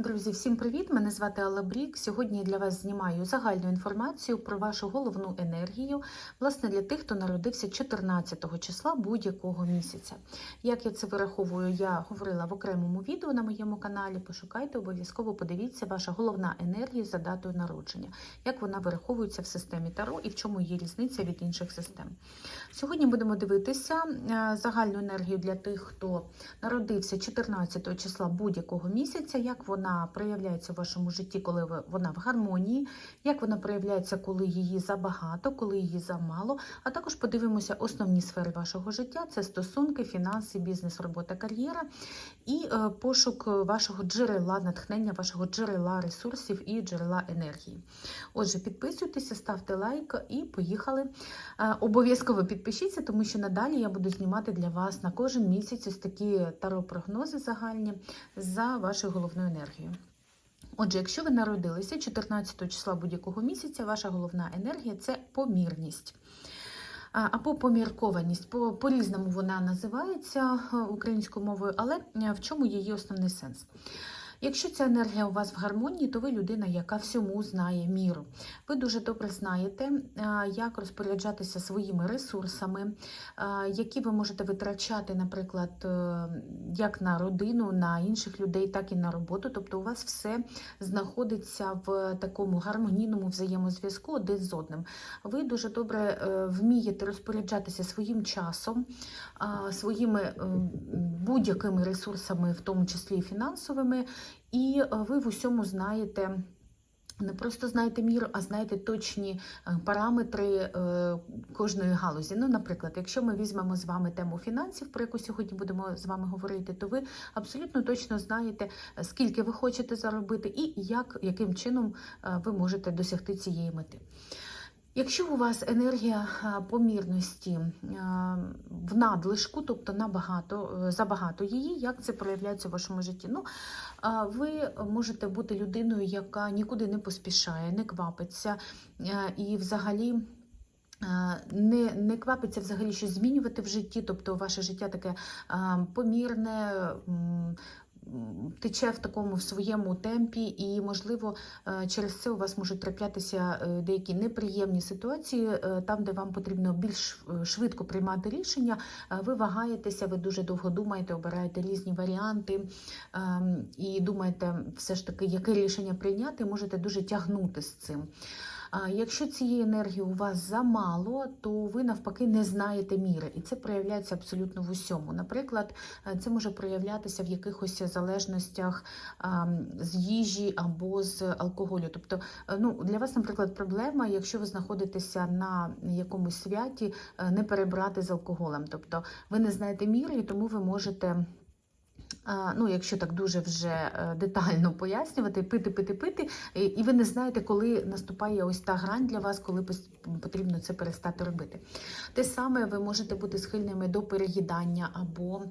Друзі, всім привіт! Мене звати Алла Брік. Сьогодні я для вас знімаю загальну інформацію про вашу головну енергію, власне, для тих, хто народився 14 числа будь-якого місяця. Як я це вираховую, я говорила в окремому відео на моєму каналі. Пошукайте, обов'язково подивіться ваша головна енергія за датою народження, як вона вираховується в системі Таро і в чому є різниця від інших систем. Сьогодні будемо дивитися е, загальну енергію для тих, хто народився 14 числа будь-якого місяця, як вона проявляється в вашому житті, коли вона в гармонії, як вона проявляється, коли її забагато, коли її замало. А також подивимося основні сфери вашого життя: це стосунки, фінанси, бізнес, робота, кар'єра і е, пошук вашого джерела натхнення, вашого джерела ресурсів і джерела енергії. Отже, підписуйтеся, ставте лайк і поїхали. Е, Обов'язково підпишіться, тому що надалі я буду знімати для вас на кожен місяць ось такі таро-прогнози загальні за вашою головною енергією. Отже, якщо ви народилися 14 числа будь-якого місяця, ваша головна енергія це помірність. Або поміркованість, по- по-різному вона називається е, українською мовою, але е, в чому її основний сенс? Якщо ця енергія у вас в гармонії, то ви людина, яка всьому знає міру. Ви дуже добре знаєте, е, як розпоряджатися своїми ресурсами, е, які ви можете витрачати, наприклад, е, як на родину, на інших людей, так і на роботу. Тобто у вас все знаходиться в такому гармонійному взаємозв'язку один з одним. Ви дуже добре вмієте розпоряджатися своїм часом, своїми е, будь-якими ресурсами, в тому числі і фінансовими, і е, ви в усьому знаєте. Не просто знаєте міру, а знаєте точні е, параметри е, кожної галузі. Ну, наприклад, якщо ми візьмемо з вами тему фінансів, про яку сьогодні будемо з вами говорити, то ви абсолютно точно знаєте, скільки ви хочете заробити і як, яким чином ви можете досягти цієї мети. Якщо у вас енергія помірності в надлишку, тобто набагато, забагато її, як це проявляється в вашому житті? Ну, ви можете бути людиною, яка нікуди не поспішає, не квапиться е, і взагалі. е, Не, не квапиться взагалі щось змінювати в житті, тобто ваше життя таке е, помірне, тече в такому в своєму темпі, і, можливо, е, через це у вас можуть траплятися е, деякі неприємні ситуації, е, там, де вам потрібно більш швидко приймати рішення. Ви вагаєтеся, ви дуже довго думаєте, обираєте різні варіанти ем, і думаєте, все ж таки, яке рішення прийняти, можете дуже тягнути з цим. Якщо цієї енергії у вас замало, то ви навпаки не знаєте міри, і це проявляється абсолютно в усьому. Наприклад, е, це може проявлятися в якихось залежностях з їжі або з алкоголю. Тобто, е, ну для вас, наприклад, проблема, якщо ви знаходитеся на якомусь святі, е, не перебрати з алкоголем. Тобто, ви не знаєте міри, і тому ви можете. Ну, якщо так дуже вже е, детально пояснювати, пити, пити, пити, і ви не знаєте, коли наступає ось та грань для вас, коли потрібно це перестати робити. Те саме ви можете бути схильними до переїдання, або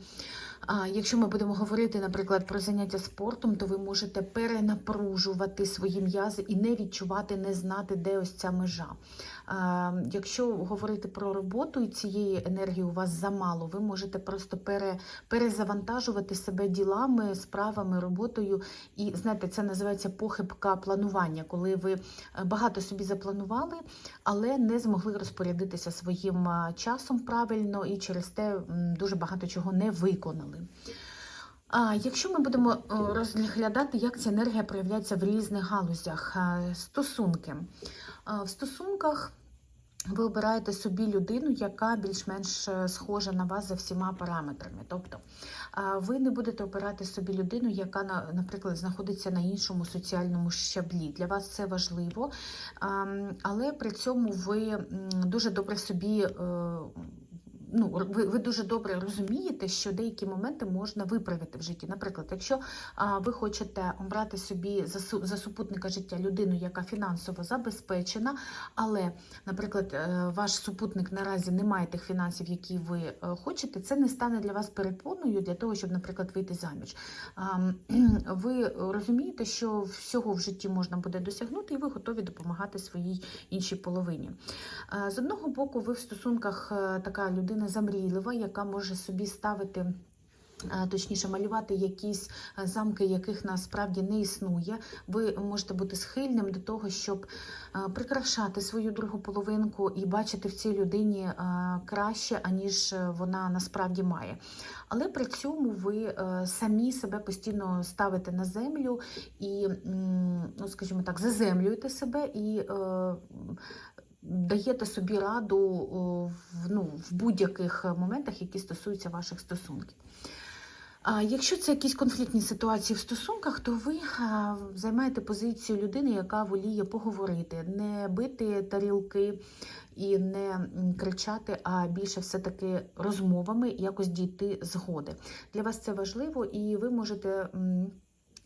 якщо ми будемо говорити, наприклад, про заняття спортом, то ви можете перенапружувати свої м'язи і не відчувати, не знати, де ось ця межа. А, Якщо говорити про роботу і цієї енергії у вас замало, ви можете просто пере, перезавантажувати себе ділами, справами, роботою. І знаєте, це називається похибка планування, коли ви е, багато собі запланували, але не змогли розпорядитися своїм часом правильно і через те дуже багато чого не виконали. А якщо ми будемо е, розглядати, як ця енергія проявляється в різних галузях, стосунки. В стосунках ви обираєте собі людину, яка більш-менш е, схожа на вас за всіма параметрами. Тобто ви не будете обирати собі людину, яка, наприклад, знаходиться на іншому соціальному щаблі. Для вас це важливо, але при цьому ви дуже добре собі. Ну, ви, ви дуже добре розумієте, що деякі моменти можна виправити в житті. Наприклад, якщо а, ви хочете обрати собі за, за супутника життя людину, яка фінансово забезпечена, але, наприклад, е, ваш супутник наразі не має тих фінансів, які ви е, хочете, це не стане для вас перепоною для того, щоб, наприклад, вийти заміж. А, Ви розумієте, що всього в житті можна буде досягнути, і ви готові допомагати своїй іншій половині. Е, З одного боку, ви в стосунках така людина замрійлива, яка може собі ставити е, Точніше, малювати якісь е, замки, яких насправді не існує. Ви можете бути схильним до того, щоб е, прикрашати свою другу половинку і бачити в цій людині краще, аніж вона насправді має. Але при цьому ви самі себе постійно ставите на землю і, ну скажімо так, заземлюєте себе і. Е, Даєте собі раду в, ну, в будь-яких моментах, які стосуються ваших стосунків. А Якщо це якісь конфліктні ситуації в стосунках, то ви займаєте позицію людини, яка воліє поговорити, не бити тарілки і не кричати, а більше все-таки розмовами якось дійти згоди. Для вас це важливо, і ви можете.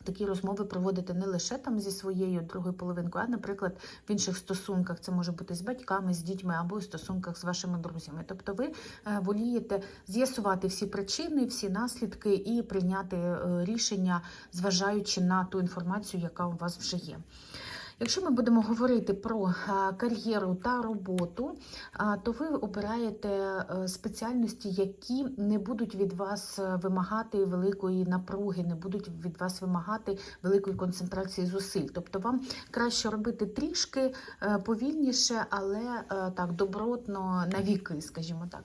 Такі розмови проводити не лише там зі своєю другою половинкою, а, наприклад, в інших стосунках. Це може бути з батьками, з дітьми або в стосунках з вашими друзями. Тобто ви е, волієте з'ясувати всі причини, всі наслідки і прийняти е, рішення, зважаючи на ту інформацію, яка у вас вже є. Якщо ми будемо говорити про е, кар'єру та роботу, то ви обираєте е, спеціальності, які не будуть від вас е, вимагати великої напруги, не будуть від вас вимагати великої концентрації зусиль. Тобто вам краще робити трішки е, повільніше, але е, так добротно на віки, скажімо так.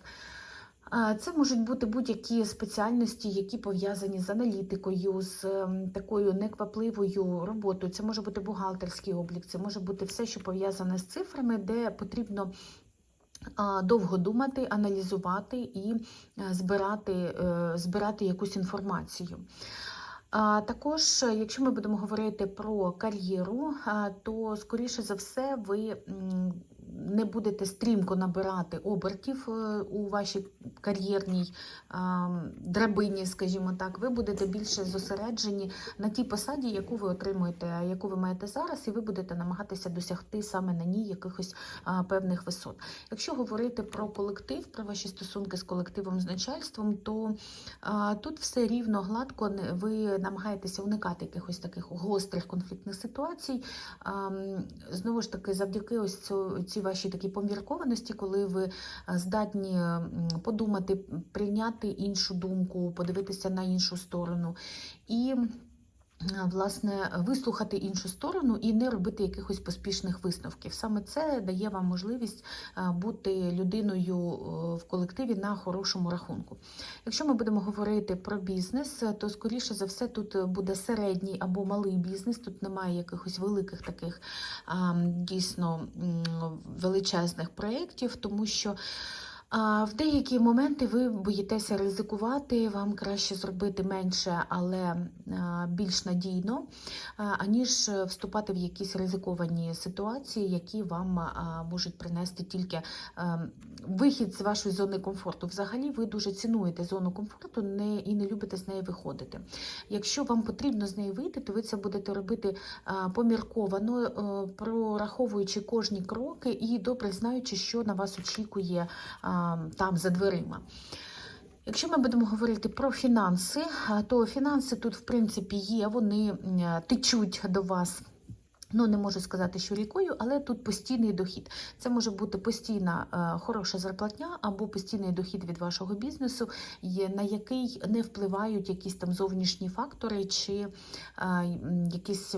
Це можуть бути будь-які спеціальності, які пов'язані з аналітикою, з ем, такою неквапливою роботою. Це може бути бухгалтерський облік, це може бути все, що пов'язане з цифрами, де потрібно довго думати, аналізувати і е, збирати, е, збирати якусь інформацію. Також, е, якщо ми будемо говорити про кар'єру, то скоріше за все ви не будете стрімко набирати обертів е, у вашій кар'єрній драбині, скажімо так, ви будете більше зосереджені на тій посаді, яку ви отримуєте, яку ви маєте зараз, і ви будете намагатися досягти саме на ній якихось певних висот. Якщо говорити про колектив, про ваші стосунки з колективом з начальством, то тут все рівно гладко. Ви намагаєтеся уникати якихось таких гострих конфліктних ситуацій. Знову ж таки, завдяки ось цій вашій такій поміркованості, коли ви здатні подумати, прийняти іншу думку, подивитися на іншу сторону. І Власне, вислухати іншу сторону і не робити якихось поспішних висновків. Саме це дає вам можливість бути людиною е, в колективі на хорошому рахунку. Якщо ми будемо говорити про бізнес, е, то скоріше за все тут буде середній або малий бізнес. Тут немає якихось великих таких дійсно величезних проєктів, тому що. А в деякі моменти ви боїтеся ризикувати, вам краще зробити менше, але більш надійно, аніж вступати в якісь ризиковані ситуації, які вам можуть принести тільки вихід з вашої зони комфорту. Взагалі, ви дуже цінуєте зону комфорту не, і не любите з неї виходити. Якщо вам потрібно з неї вийти, то ви це будете робити помірковано, е, прораховуючи кожні кроки і добре знаючи, що на вас очікує там за дверима. Якщо ми будемо говорити про фінанси, то фінанси тут, в принципі, є, вони течуть до вас. Ну, не можу сказати, що рікою, але тут постійний дохід. Це може бути постійна е, хороша зарплатня або постійний дохід від вашого бізнесу, на який не впливають якісь там зовнішні фактори чи е, якісь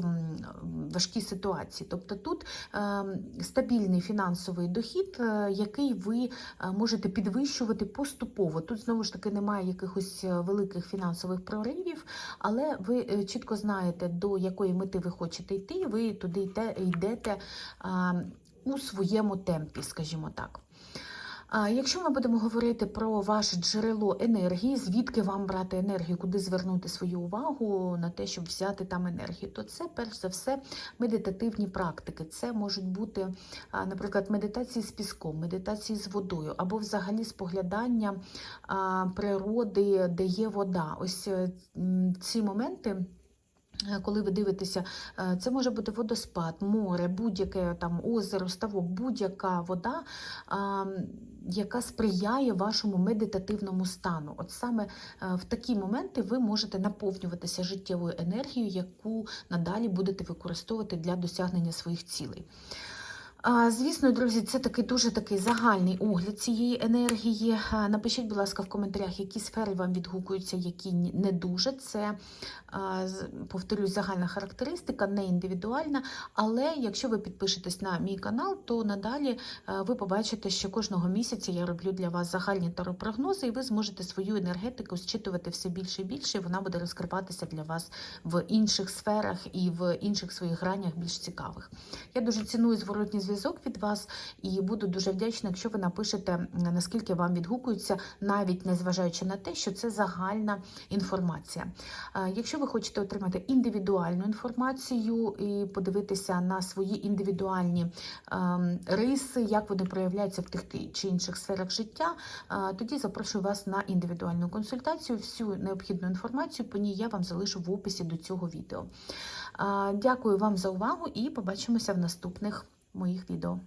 важкі ситуації. Тобто тут е, стабільний фінансовий дохід, е, який ви е, можете підвищувати поступово. Тут знову ж таки немає якихось е, великих фінансових проривів, але ви е, чітко знаєте, до якої мети ви хочете йти, ви туди йдете у своєму темпі, скажімо так. Якщо ми будемо говорити про ваше джерело енергії, звідки вам брати енергію, куди звернути свою увагу на те, щоб взяти там енергію, то це перш за все медитативні практики. Це можуть бути, наприклад, медитації з піском, медитації з водою, або взагалі споглядання природи, де є вода. Ось ці моменти. Е, Коли ви дивитеся, е, це може бути водоспад, море, будь-яке там озеро, ставок, будь-яка вода, яка сприяє вашому медитативному стану. От саме е, в такі моменти ви можете наповнюватися життєвою енергією, яку надалі будете використовувати для досягнення своїх цілей. Звісно, друзі, це такий дуже такий загальний огляд цієї енергії. Напишіть, будь ласка, в коментарях, які сфери вам відгукуються, які не дуже. Це, повторюсь, загальна характеристика, не індивідуальна. Але якщо ви підпишетесь на мій канал, то надалі ви побачите, що кожного місяця я роблю для вас загальні таропрогнози, і ви зможете свою енергетику зчитувати все більше і більше, і вона буде розкриватися для вас в інших сферах і в інших своїх гранях більш цікавих. Я дуже ціную зворотній зв'язок від вас і буду дуже вдячна, якщо ви напишете, наскільки вам відгукується, навіть незважаючи на те, що це загальна інформація. Якщо ви хочете отримати індивідуальну інформацію і подивитися на свої індивідуальні ем, риси, як вони проявляються в тих чи інших сферах життя, тоді запрошую вас на індивідуальну консультацію. Всю необхідну інформацію по ній я вам залишу в описі до цього відео. Дякую вам за увагу і побачимося в наступних моїх відео.